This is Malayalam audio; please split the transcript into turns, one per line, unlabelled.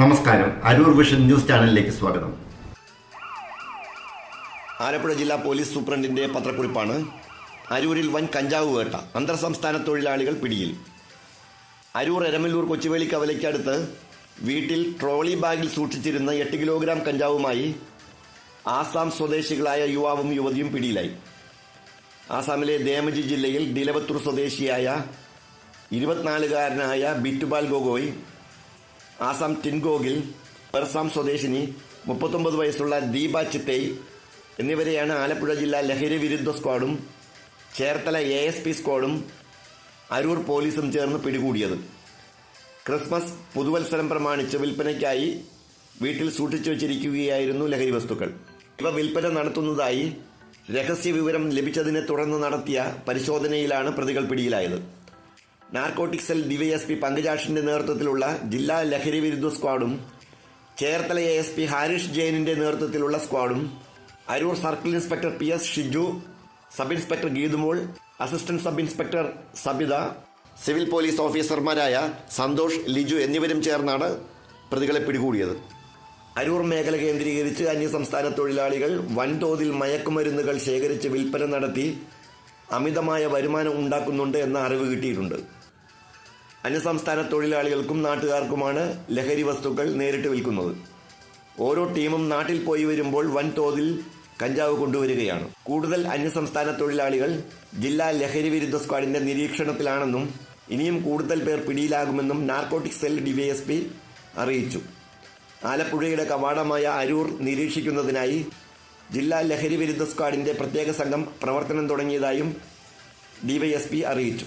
നമസ്കാരം. അരൂർ വിഷൻ ന്യൂസ് ചാനലിലേക്ക് സ്വാഗതം.
ആലപ്പുഴ ജില്ലാ പോലീസ് സൂപ്രണ്ടിന്റെ പത്രക്കുറിപ്പാണ്. അരൂരിൽ വൻ കഞ്ചാവ് വേട്ട അന്തർ സംസ്ഥാന തൊഴിലാളികൾ പിടിയിൽ. അരൂർ എരമല്ലൂർ കൊച്ചുവേളി കവലയ്ക്കടുത്ത് വീട്ടിൽ ട്രോളി ബാഗിൽ സൂക്ഷിച്ചിരുന്ന എട്ട് കിലോഗ്രാം കഞ്ചാവുമായി ആസാം സ്വദേശികളായ യുവാവും യുവതിയും പിടിയിലായി. ആസാമിലെ ദേമജി ജില്ലയിൽ ദിലവത്തൂർ സ്വദേശിയായ ഇരുപത്തിനാലുകാരനായ ബിറ്റുപാൽ ഗൊഗോയ് ആസാം ടിൻഗോഗിൽ പെർസാം സ്വദേശിനി മുപ്പത്തൊമ്പത് വയസ്സുള്ള ദീപ ചിത്തേയ് എന്നിവരെയാണ് ആലപ്പുഴ ജില്ലാ ലഹരി വിരുദ്ധ സ്ക്വാഡും ചേർത്തല എ എസ് പി സ്ക്വാഡും അരൂർ പോലീസും ചേർന്ന് പിടികൂടിയത്. ക്രിസ്മസ് പുതുവത്സരം പ്രമാണിച്ച് വിൽപ്പനയ്ക്കായി വീട്ടിൽ സൂക്ഷിച്ചു വച്ചിരിക്കുകയായിരുന്നു ലഹരി വസ്തുക്കൾ. ഇവ വിൽപ്പന നടത്തുന്നതായി രഹസ്യ വിവരം ലഭിച്ചതിനെ തുടർന്ന് നടത്തിയ പരിശോധനയിലാണ് പ്രതികൾ പിടിയിലായത്. നാർക്കോട്ടിക് സെൽ ഡിവൈഎസ്പി പങ്കജാഷിന്റെ നേതൃത്വത്തിലുള്ള ജില്ലാ ലഹരി വിരുദ്ധ സ്ക്വാഡും Cherthala A S P Harish ജെയിനിന്റെ നേതൃത്വത്തിലുള്ള സ്ക്വാഡും Aroor circle inspector P S Shiju sub inspector Geethumol assistant sub inspector Sabitha civil police ഓഫീസർമാരായ സന്തോഷ് ലിജു എന്നിവരും ചേർന്നാണ് പ്രതികളെ പിടികൂടിയത്. അരൂർ മേഖല കേന്ദ്രീകരിച്ച് അന്യസംസ്ഥാന തൊഴിലാളികൾ വൻതോതിൽ മയക്കുമരുന്നുകൾ ശേഖരിച്ച് വിൽപ്പന നടത്തി അമിതമായ വരുമാനം ഉണ്ടാക്കുന്നുണ്ട് എന്ന അറിവ് കിട്ടിയിട്ടുണ്ട്. അന്യസംസ്ഥാന തൊഴിലാളികൾക്കും നാട്ടുകാർക്കുമാണ് ലഹരി വസ്തുക്കൾ നേരിട്ട് വിൽക്കുന്നത്. ഓരോ ടീമും നാട്ടിൽ പോയി വരുമ്പോൾ വൻതോതിൽ കഞ്ചാവ് കൊണ്ടുവരികയാണ്. കൂടുതൽ അന്യസംസ്ഥാന തൊഴിലാളികൾ ജില്ലാ ലഹരി വിരുദ്ധ സ്ക്വാഡിന്റെ നിരീക്ഷണത്തിലാണെന്നും ഇനിയും കൂടുതൽ പേർ പിടിയിലാകുമെന്നും നാർക്കോട്ടിക് സെൽ ഡിവൈഎസ്പി അറിയിച്ചു. ആലപ്പുഴയുടെ കവാടമായ അരൂർ നിരീക്ഷിക്കുന്നതിനായി ജില്ലാ ലഹരി വിരുദ്ധ സ്ക്വാഡിന്റെ പ്രത്യേക സംഘം പ്രവർത്തനം തുടങ്ങിയതായും ഡിവൈഎസ്പി അറിയിച്ചു.